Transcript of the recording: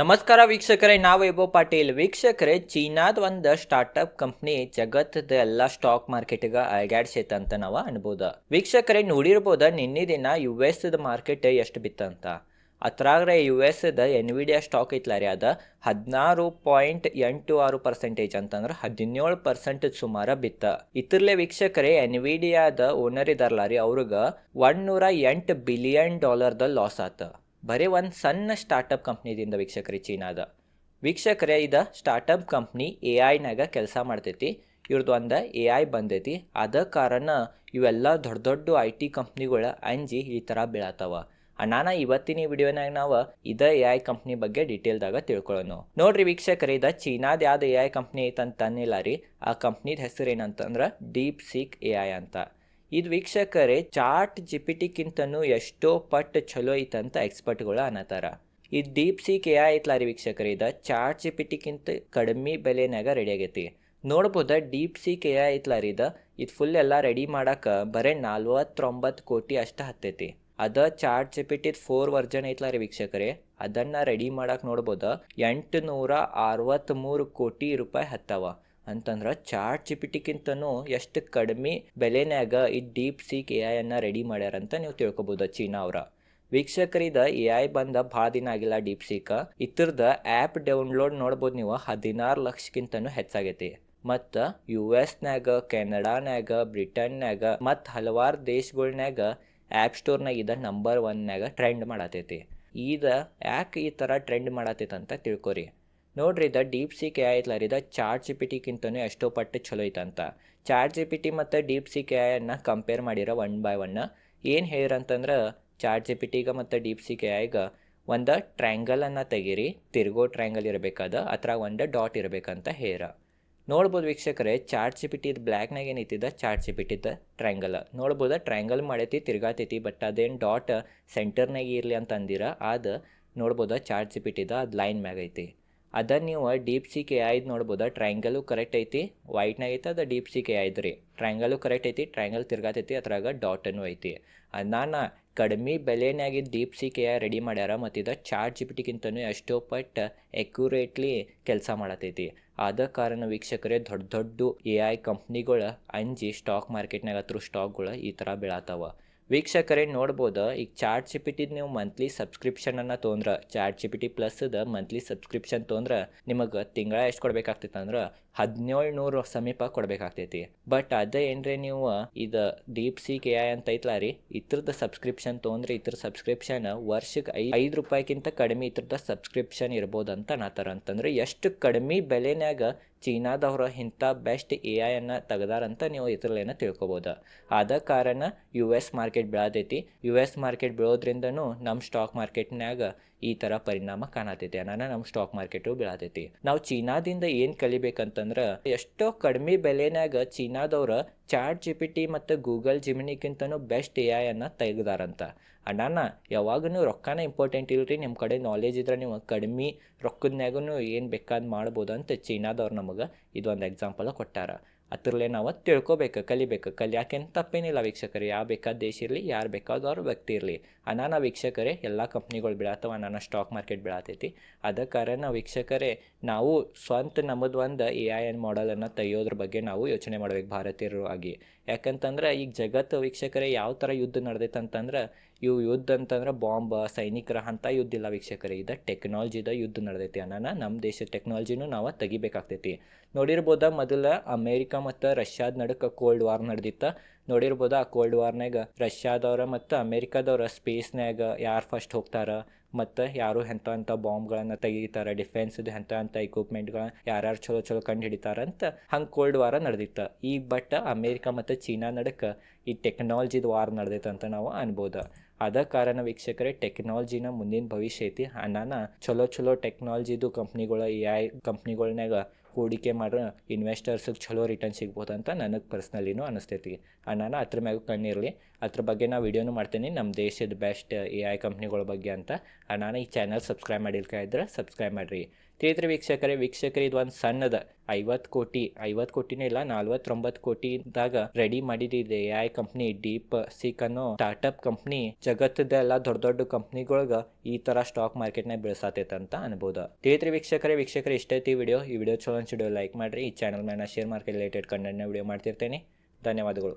ನಮಸ್ಕಾರ ವೀಕ್ಷಕರೇ, ನಾವು ಎಬೋ ಪಾಟೀಲ್. ವೀಕ್ಷಕರೇ, ಚೀನಾದ ಒಂದು ಸ್ಟಾರ್ಟಪ್ ಕಂಪ್ನಿ ಜಗತ್ತದ ಎಲ್ಲ ಸ್ಟಾಕ್ ಮಾರ್ಕೆಟ್ಗ ಅಳಗಾಡ್ಸೈತೆ ಅಂತ ನಾವು ಅನ್ಬೋದ. ವೀಕ್ಷಕರೇ, ನೋಡಿರ್ಬೋದ, ನಿನ್ನೆ ದಿನ ಯು ಎಸ್ ಮಾರ್ಕೆಟ್ ಎಷ್ಟು ಬಿತ್ತಂತ ಅತ್ರಾಗ್ರೆ U S the Nvidia stock ಐತ್ಲ ರೀ ಅದ ಹದಿನಾರು ಪಾಯಿಂಟ್ ಎಂಟು ಆರು ಪರ್ಸೆಂಟೇಜ್ ಅಂತಂದ್ರೆ ಹದಿನೇಳು ಪರ್ಸೆಂಟ್ ಸುಮಾರ ಬಿತ್ತ. ಇತರ್ಲೆ ವೀಕ್ಷಕರೇ ಎನ್ವಿಡಿಯಾದ ಓನರ್ ಇದಾರಲ್ಲ ರೀ ಒನ್ ನೂರ ಎಂಟು ಬಿಲಿಯನ್ ಡಾಲರ್ದ ಲಾಸ್ ಆತ. ಬರೀ ಒಂದು ಸಣ್ಣ ಸ್ಟಾರ್ಟಪ್ ಕಂಪ್ನಿದಿಂದ ವೀಕ್ಷಕರಿ ಚೀನಾದ. ವೀಕ್ಷಕರೇ, ಇದ ಸ್ಟಾರ್ಟಪ್ ಕಂಪ್ನಿ ಎ ಐನಾಗ ಕೆಲಸ ಮಾಡ್ತೈತಿ. ಇವ್ರದ್ದು ಒಂದು ಎ ಐ ಬಂದೈತಿ. ಅದ ಕಾರಣ ಇವೆಲ್ಲ ದೊಡ್ಡ ದೊಡ್ಡ ಐ ಟಿ ಕಂಪ್ನಿಗಳು ಅಂಜಿ ಈ ಥರ ಬೀಳತ್ತವ ನಾನು ಇವತ್ತಿನ ಈ ವಿಡಿಯೋನಾಗ ನಾವು ಇದ ಎ ಐ ಕಂಪ್ನಿ ಬಗ್ಗೆ ಡೀಟೇಲ್ದಾಗ ತಿಳ್ಕೊಳ್ಳೋಣ ನೋಡ್ರಿ ವೀಕ್ಷಕರೇ, ಇದ ಚೀನಾದ ಯಾವ್ದು ಎ ಐ ಕಂಪ್ನಿ ಐತಂತ ಅನ್ನಿಲ್ಲ ರೀ. ಆ ಕಂಪ್ನಿದ ಹೆಸರು ಏನಂತಂದ್ರೆ ಡೀಪ್ ಸಿಕ್ ಎ ಐ ಅಂತ. ಇದು ವೀಕ್ಷಕರೇ, ಚಾಟ್ ಜಿಪಿಟಿಕ್ಕಿಂತನೂ ಎಷ್ಟೋ ಪಟ್ಟು ಚಲೋ ಐತಂತ ಎಕ್ಸ್ಪರ್ಟ್ಗಳು ಅನ್ನತಾರ. ಈ ಡೀಪ್ ಸಿ ಕೆ ಐ ಐತ್ಲಾರಿ ವೀಕ್ಷಕರೇ, ಇದ ಚಾಟ್ ಜಿಪಿಟಿಕ್ಕಿಂತ ಕಡಿಮೆ ಬೆಲೆನಾಗ ರೆಡಿ ಆಗೈತಿ. ನೋಡ್ಬೋದ, ಡೀಪ್ ಸಿ ಕೆ ಐ ಐತ್ಲಾರಿ ಇದ, ಇದು ಫುಲ್ ಎಲ್ಲ ರೆಡಿ ಮಾಡಕ್ಕೆ ಬರೀ ನಲ್ವತ್ತೊಂಬತ್ತು ಕೋಟಿ ಅಷ್ಟು ಹತ್ತೈತಿ. ಅದ ಚಾಟ್ ಜಿಪಿಟಿದ್ ಫೋರ್ ವರ್ಜನ್ ಐತ್ಲಾರಿ ವೀಕ್ಷಕರೇ, ಅದನ್ನ ರೆಡಿ ಮಾಡಕ್ಕೆ ನೋಡ್ಬೋದ ಎಂಟು ಅರವತ್ತ್ಮೂರು ಕೋಟಿ ರೂಪಾಯಿ ಹತ್ತವ. ಅಂತಂದ್ರೆ ಚಾಟ್ ಜಿಪಿಟಿಕ್ಕಿಂತನೂ ಎಷ್ಟು ಕಡಿಮೆ ಬೆಲೆನ್ಯಾಗ ಈ ಡೀಪ್ ಸೀಕ್ ಎ ಐಯನ್ನು ರೆಡಿ ಮಾಡ್ಯಾರಂತ ನೀವು ತಿಳ್ಕೊಬೋದು ಚೀನಾ ಅವರ. ವೀಕ್ಷಕರಿದ ಎ ಐ ಬಂದ ಭಾಳ ದಿನ ಆಗಿಲ್ಲ ಡೀಪ್ ಸೀಕ ಇತರದ ಆ್ಯಪ್ ಡೌನ್ಲೋಡ್ ನೋಡ್ಬೋದು ನೀವು ಹದಿನಾರು ಲಕ್ಷಕ್ಕಿಂತನೂ ಹೆಚ್ಚಾಗೈತಿ. ಮತ್ತು ಯು ಎಸ್ನ್ಯಾಗ, ಕೆನಡಾನ್ಯಾಗ ಬ್ರಿಟನ್ನಾಗ ಮತ್ತು ಹಲವಾರು ದೇಶಗಳ್ನ್ಯಾಗ ಆ್ಯಪ್ ಸ್ಟೋರ್ನಾಗ ಇದ ನಂಬರ್ ಒನ್ನ್ಯಾಗ ಟ್ರೆಂಡ್ ಮಾಡತೈತಿ. ಈಗ ಯಾಕೆ ಈ ಥರ ಟ್ರೆಂಡ್ ಮಾಡತೈತೆ ಅಂತ ತಿಳ್ಕೊರಿ. ನೋಡ್ರಿ, ಇದು ಡೀಪ್ ಸಿ ಕೆ ಐ ಐತ್ಲ ಇದು ಚಾಟ್ ಜಿ ಪಿ ಟಿಗಿಂತನೂ ಎಷ್ಟೋ ಪಟ್ಟು ಚಲೋ ಐತಂತ. ಚಾಟ್ ಜಿ ಪಿ ಟಿ ಮತ್ತು ಡೀಪ್ ಕೆ ಐನ ಕಂಪೇರ್ ಮಾಡಿರೋ ಒನ್ ಬೈ ಒನ್ ಏನು ಹೇಳಿರಂತಂದ್ರೆ ಚಾಟ್ ಜಿ ಪಿ ಟಿಗೆ ಮತ್ತು ಡೀಪ್ ಸಿ ಕೆ ಐಗೆ ಒಂದು ಟ್ರ್ಯಾಂಗಲನ್ನು ತೆಗೀರಿ, ತಿರುಗೋ ಟ್ರ್ಯಾಂಗಲ್ ಇರಬೇಕಾದ ಅದ್ರಾಗ ಒಂದು ಡಾಟ್ ಇರಬೇಕಂತ ಹೇರ. ನೋಡ್ಬೋದು ವೀಕ್ಷಕರೇ ಚಾಟ್ ಜಿ ಪಿ ಟಿದು ಬ್ಲ್ಯಾಕ್ನಾಗ ಏನೈತಿದ ಚಾಟ್ ಜಿ ಪಿ ಟಿದ ಟ್ರ್ಯಾಂಗಲ್ ನೋಡ್ಬೋದು ಟ್ರ್ಯಾಂಗಲ್ ಮಾಡೈತಿ, ತಿರ್ಗಾತೈತಿ ಬಟ್ ಅದೇನು ಡಾಟ್ ಸೆಂಟರ್ನಾಗ ಇರಲಿ ಅಂತ ಅಂದಿರ ಅದು ನೋಡ್ಬೋದು ಚಾಟ್ ಜಿ ಪಿ ಟಿದ ಅದು ಲೈನ್ ಮ್ಯಾಗ ಅದನ್ನು ನೀವು ಡೀಪ್ ಸಿ ಕೆ ಐದು ನೋಡ್ಬೋದು? ಟ್ರಯಾಂಗಲು ಕರೆಕ್ಟ್ ಐತಿ ವೈಟ್ನಾಗ ಐತಿ, ಅದು ಡೀಪ್ ಸಿ ಕೆ ಐದು ರೀ. ಟ್ರಯಾಂಗಲು ಕರೆಕ್ಟ್ ಐತಿ ಟ್ರಯಾಂಗಲ್ ತಿರ್ಗಾತೈತಿ, ಅದ್ರಾಗ ಡಾಟನ್ನು ಐತಿ. ನಾನು ಕಡಿಮೆ ಬೆಲೆನಾಗಿ ಡೀಪ್ ಸಿ ಕೆ ರೆಡಿ ಮಾಡ್ಯಾರ, ಮತ್ತು ಇದು ಚಾಟ್ ಜಿ ಪಿ ಟಿಗಿಂತನೂ ಎಷ್ಟೋ ಪಟ್ಟು ಎಕ್ಯುರೇಟ್ಲಿ ಕೆಲಸ ಮಾಡತೈತಿ. ಆದ ಕಾರಣ ವೀಕ್ಷಕರೇ, ದೊಡ್ಡ ದೊಡ್ಡ ಎ ಐ ಕಂಪ್ನಿಗಳು ಅಂಜಿ ಸ್ಟಾಕ್ ಮಾರ್ಕೆಟ್ನಾಗ ಹತ್ರ ಸ್ಟಾಕ್ಗಳು ಈ ಥರ ಬೀಳತ್ತವ ವೀಕ್ಷಕರೇ, ನೋಡ್ಬೋದು? ಈಗ ಚಾಟ್ ಜಿ ನೀವು ಮಂತ್ಲಿ ಸಬ್ಸ್ಕ್ರಿಪ್ಷನನ್ನು ತೊಂದ್ರೆ ಚಾಟ್ ಚಿಪಿಟಿ ಪಿ ಟಿ ಪ್ಲಸ್ದ ಮಂತ್ಲಿ ಸಬ್ಸ್ಕ್ರಿಪ್ಷನ್ ತೊಂದ್ರೆ, ನಿಮಗೆ ತಿಂಗಳ ಎಷ್ಟು ಕೊಡ್ಬೇಕಾಗ್ತೈತೆ ಅಂದ್ರೆ ಹದಿನೇಳು ನೂರು ಸಮೀಪ ಕೊಡ್ಬೇಕಾಗ್ತೈತಿ. ಬಟ್ ಅದೇ ಏನ್ರಿ ನೀವು ಇದು ಡೀಪ್ ಸಿ ಕೆ ಐ ಅಂತ ಐತ್ಲ ರೀ ಇತ್ರದ ಸಬ್ಸ್ಕ್ರಿಪ್ಷನ್ ತೊಗೊಂಡ್ರೆ ಇತ್ರ ಸಬ್ಸ್ಕ್ರಿಪ್ಷನ್ ವರ್ಷಕ್ಕೆ ಐ ಐದು ರೂಪಾಯಿಗಿಂತ ಕಡಿಮೆ ಇತ್ರದ ಸಬ್ಸ್ಕ್ರಿಪ್ಷನ್ ಇರ್ಬೋದು ಅಂತ ನಾತಾರ ಅಂತಂದ್ರೆ ಎಷ್ಟು ಕಡಿಮೆ ಬೆಲೆನ್ಯಾಗ ಚೀನಾದವ್ರು ಇಂಥ ಬೆಸ್ಟ್ ಎ ಐಯನ್ನು ತೆಗ್ದಾರಂತ ನೀವು ಇದ್ರಲ್ಲೇನ ತಿಳ್ಕೊಬೋದು. ಆದ ಕಾರಣ ಯು ಎಸ್ ಮಾರ್ಕೆಟ್ ಬೆಳೆದೈತಿ ಯು ಎಸ್ ಮಾರ್ಕೆಟ್ ಬೆಳೋದ್ರಿಂದನು ನಮ್ಮ ಸ್ಟಾಕ್ ಮಾರ್ಕೆಟ್ನಾಗ ಈ ಥರ ಪರಿಣಾಮ ಕಾಣತೈತಿ. ಅನಾನ ನಮ್ಮ ಸ್ಟಾಕ್ ಮಾರ್ಕೆಟು ಬೀಳತೈತಿ. ನಾವು ಚೀನಾದಿಂದ ಏನು ಕಲಿಬೇಕಂತಂದ್ರೆ ಎಷ್ಟೋ ಕಡಿಮೆ ಬೆಲೆನಾಗ ಚೀನಾದವ್ರ ಚಾಟ್ ಜಿ ಪಿ ಟಿ ಮತ್ತು ಗೂಗಲ್ ಜಿಮಿನಿಕ್ಕಿಂತನೂ ಬೆಸ್ಟ್ ಎ ಐ ಅನ್ನ ತೆಗ್ದಾರಂತ. ಅಣ್ಣಾನ ಯಾವಾಗೂ ರೊಕ್ಕನ ಇಂಪಾರ್ಟೆಂಟ್ ಇಲ್ರಿ ನಿಮ್ಮ ಕಡೆ ನಾಲೆಜ್ ಇದ್ರೆ ನೀವು ಕಡಿಮೆ ರೊಕ್ಕದ್ನಾಗೂ ಏನು ಬೇಕಾದ್ ಮಾಡ್ಬೋದು ಅಂತ ಚೀನಾದವ್ರು ನಮಗೆ ಇದೊಂದು ಎಕ್ಸಾಂಪಲ್ ಕೊಟ್ಟಾರ. ಅದ್ರಲ್ಲೇ ನಾವು ತಿಳ್ಕೊಬೇಕು, ಕಲಿಬೇಕು. ಕಲಿಯಾಕೆ ತಪ್ಪೇನಿಲ್ಲ ವೀಕ್ಷಕರು, ಯಾವ ಬೇಕಾದ ದೇಶ ಇರಲಿ, ಯಾರು ಬೇಕಾದವ್ರು ವ್ಯಕ್ತಿ ಇರಲಿ. ಅನಾನ ವೀಕ್ಷಕರೇ, ಎಲ್ಲ ಕಂಪ್ನಿಗಳು ಬೀಳತ್ತವ ಅನಾನ ಸ್ಟಾಕ್ ಮಾರ್ಕೆಟ್ ಬೀಳತೈತಿ. ಅದ ಕಾರಣ ವೀಕ್ಷಕರೇ, ನಾವು ಸ್ವಂತ ನಮ್ಮದು ಒಂದು ಎ ಐ ಎನ್ ಮಾಡಲನ್ನು ತೆಗಿಯೋದ್ರ ಬಗ್ಗೆ ನಾವು ಯೋಚನೆ ಮಾಡ್ಬೇಕು ಭಾರತೀಯರು ಆಗಿ. ಯಾಕಂತಂದ್ರೆ, ಈಗ ಜಗತ್ತು ವೀಕ್ಷಕರೇ, ಯಾವ ಥರ ಯುದ್ಧ ನಡೆದೈತೆ ಅಂತಂದ್ರೆ ಇವು ಯುದ್ಧ ಅಂತಂದ್ರೆ ಬಾಂಬ್, ಸೈನಿಕರ ಅಂತ ಯುದ್ಧ ಇಲ್ಲ ವೀಕ್ಷಕರೇ. ಇದು ಟೆಕ್ನಾಲಜಿದ ಯುದ್ಧ ನಡೆದೈತಿ ಅನ್ನ ನಮ್ಮ ದೇಶದ ಟೆಕ್ನಾಲಜಿನೂ ನಾವು ತೆಗಿಬೇಕಾಗ್ತೈತಿ. ನೋಡಿರ್ಬೋದ ಮೊದಲ ಅಮೇರಿಕ ಮತ್ತು ರಷ್ಯಾದ ನಡುಕ ಕೋಲ್ಡ್ ವಾರ್ ನಡೆದಿತ್ತ. ನೋಡಿರ್ಬೋದ ಆ ಕೋಲ್ಡ್ ವಾರ್ನಾಗ ರಷ್ಯಾದವ್ರ ಮತ್ತು ಅಮೇರಿಕಾದವ್ರ ಸ್ಪೇಸ್ನಾಗ ಯಾರು ಫಸ್ಟ್ ಹೋಗ್ತಾರ, ಮತ್ತು ಯಾರು ಎಂಥ ಎಂಥ ಬಾಂಬ್ಗಳನ್ನು ತೆಗಿತಾರೆ ಡಿಫೆನ್ಸ್ದು ಎಂಥ ಎಂಥ ಇಕ್ವಿಪ್ಮೆಂಟ್ಗಳನ್ನ ಯಾರ್ಯಾರು ಚಲೋ ಚಲೋ ಕಂಡು ಹಿಡಿತಾರಂತ ಹಂಗೆ ಕೋಲ್ಡ್ ವಾರ ನಡೆದಿತ್ತು. ಈಗ ಬಟ್ ಅಮೇರಿಕಾ ಮತ್ತು ಚೀನಾ ನಡಕ್ಕೆ ಈ ಟೆಕ್ನಾಲಜಿದು ವಾರ್ ನಡೆದೈತೆ ಅಂತ ನಾವು ಅನ್ಬೋದು. ಅದ ಕಾರಣ ವೀಕ್ಷಕರೇ ಟೆಕ್ನಾಲಜಿನ ಮುಂದಿನ ಭವಿಷ್ಯ ಐತಿ ಅಣ್ಣನ ಚಲೋ ಚಲೋ ಟೆಕ್ನಾಲಜಿದು ಕಂಪ್ನಿಗಳ ಎ ಐ ಕಂಪ್ನಿಗಳ್ನಾಗ ಹೂಡಿಕೆ ಮಾಡ್ರೆ ಇನ್ವೆಸ್ಟರ್ಸಿಗೆ ಚಲೋ ರಿಟರ್ನ್ ಸಿಗ್ಬೋದು ಅಂತ ನನಗೆ ಪರ್ಸ್ನಲಿನೂ ಅನಿಸ್ತೈತಿ. ಅಣ್ಣನ ಅದ್ರ ಮ್ಯಾಗೂ ಕಣ್ಣಿರಲಿ. ಅದ್ರ ಬಗ್ಗೆ ನಾ ವಿಡಿಯೋನು ಮಾಡ್ತೀನಿ. ನಮ್ಮ ದೇಶದ ಬೆಸ್ಟ್ ಎ ಐ ಕಂಪ್ನಿಗಳ ಬಗ್ಗೆ ಅಂತ. ನಾನು ಈ ಚಾನಲ್ ಸಬ್ಸ್ಕ್ರೈಬ್ ಮಾಡಿಲ್ಕ ಇದ್ರೆ ಸಬ್ಸ್ಕ್ರೈಬ್ ಮಾಡಿರಿ. ತಿಳಿದ್ರಿ ವೀಕ್ಷಕರೇ ವೀಕ್ಷಕರೇ, ಇದು ಒಂದು ಸಣ್ಣದ ಐವತ್ತು ಕೋಟಿ, ಐವತ್ತು ಕೋಟಿನೇ ಇಲ್ಲ, ನಲ್ವತ್ತೊಂಬತ್ತು ಕೋಟಿದಾಗ ರೆಡಿ ಮಾಡಿದ್ದಿದೆ A I company DeepSeek ಅನ್ನೋ ಸ್ಟಾರ್ಟಪ್ ಕಂಪ್ನಿ ಜಗತ್ತದ ಎಲ್ಲ ದೊಡ್ಡ ದೊಡ್ಡ ಕಂಪ್ನಿಗಳಿಗೆ ಈ ತರ ಸ್ಟಾಕ್ ಮಾರ್ಕೆಟ್ನಾಗ ಬೆಳೆಸಾತೈತೆ ಅಂತ ಅನ್ಬೋದು. ತಿಳಿದ್ರಿ ವೀಕ್ಷಕರೇ ವೀಕ್ಷಕರೇ ಇಷ್ಟೈತಿ ವಿಡಿಯೋ ಈ ವಿಡಿಯೋ ಚಲೋ ಅನ್ಸಿಡಿಯೋ ಲೈಕ್ ಮಾಡ್ರಿ. ಈ ಚಾನಲ್ ಮೇಲೆ ಶೇರ್ ಮಾರ್ಕೆಟ್ ರಿಲೇಟೆಡ್ ಕಂಟೆಂಟ್ನ ವಿಡಿಯೋ ಮಾಡ್ತಿರ್ತೇನೆ. ಧನ್ಯವಾದಗಳು.